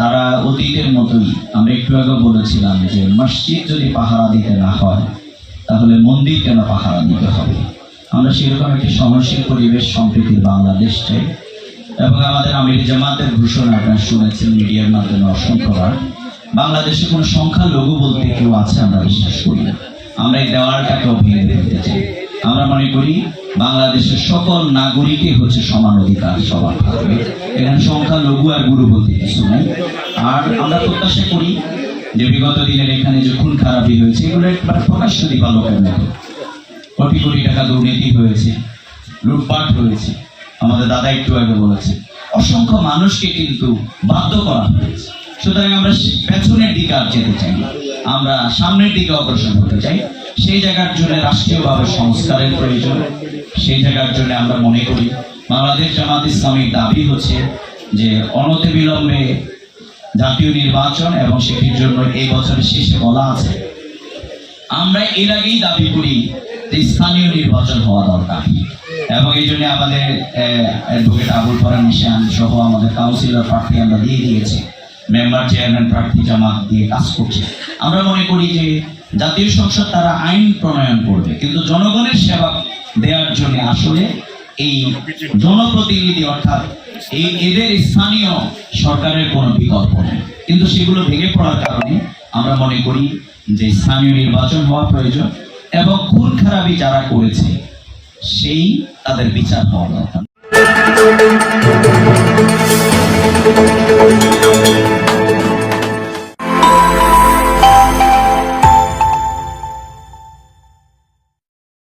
তারা অতীতের মতোই, আমরা একটু আগে বলেছিলাম যে মসজিদ যদি পাহারা দিতে না হয়, তাহলে মন্দির কেন পাহারা দিতে হবে? আমরা সেরকম একটি সহনশীল পরিবেশ সম্প্রীতির বাংলাদেশ চাই। এবং আমাদের আমির জামাতের ঘোষণা আপনারা শুনেছেন মিডিয়ার মাধ্যমে অসংখ্যবার। বাংলাদেশে কোনো সংখ্যালঘু বলতে কেউ আছে, আমরা বিশ্বাস করি না। আমরা এই দেওয়ালটাকেও ভেঙে ফেলতে চাই। আমরা মনে করি বাংলাদেশের সকল নাগরিকই হচ্ছে সমান অধিকার সবার থাকবে। এখানে সংখ্যালঘু আর গুরু বলতে কিছু নাই। আর আমরা প্রত্যাশা করি যে বিগত দিনের এখানে যে খুন খারাপি হয়েছে, এগুলো একবার প্রকাশ্য দিবালোকের মতো। কোটি কোটি টাকা দুর্নীতি হয়েছে, লুটপাট হয়েছে। আমাদের দাদা একটু আগে বলেছে, অসংখ্য মানুষকে কিন্তু বাধ্য করা হয়েছে। সুতরাং আমরা পেছনের দিকে আর যেতে চাই। আমরা সামনের দিকে অগ্রসর হতে চাই। সেই জায়গার জন্য রাষ্ট্রীয়ভাবে সংস্কারের প্রয়োজন। সেই জায়গার জন্য আমরা মনে করি, বাংলাদেশ জামাত ইসলামীর দাবি হচ্ছে যে অনতি বিলম্বে জাতীয় নির্বাচন এবং সেটির জন্য এই বছরের শেষে বলা আছে। আমরা এর আগেই দাবি করি যে স্থানীয় নির্বাচন হওয়া দরকার। এবং এই জন্য আমাদের অ্যাডভোকেট আবুল ফরান নিশান সহ আমাদের কাউন্সিলর প্রার্থী আমরা দিয়ে দিয়েছি। মেম্বার চেয়ারম্যান প্রার্থী জামাত দিয়ে কাজ করছে। আমরা মনে করি যে জাতীয় সংসদ তারা আইন প্রণয়ন করবে। কিন্তু জনগণের সেবা দেওয়ার জন্য আসলে এই জনপ্রতিনিধি অর্থাৎ এই এদের স্থানীয় সরকারের কোনো বিকল্প নেই। কিন্তু সেগুলো ভেঙে পড়ার কারণে আমরা মনে করি যে স্থানীয় নির্বাচন হওয়া প্রয়োজন এবং খুন খারাপি যারা করেছে, সেই তাদের বিচার হওয়া দরকার।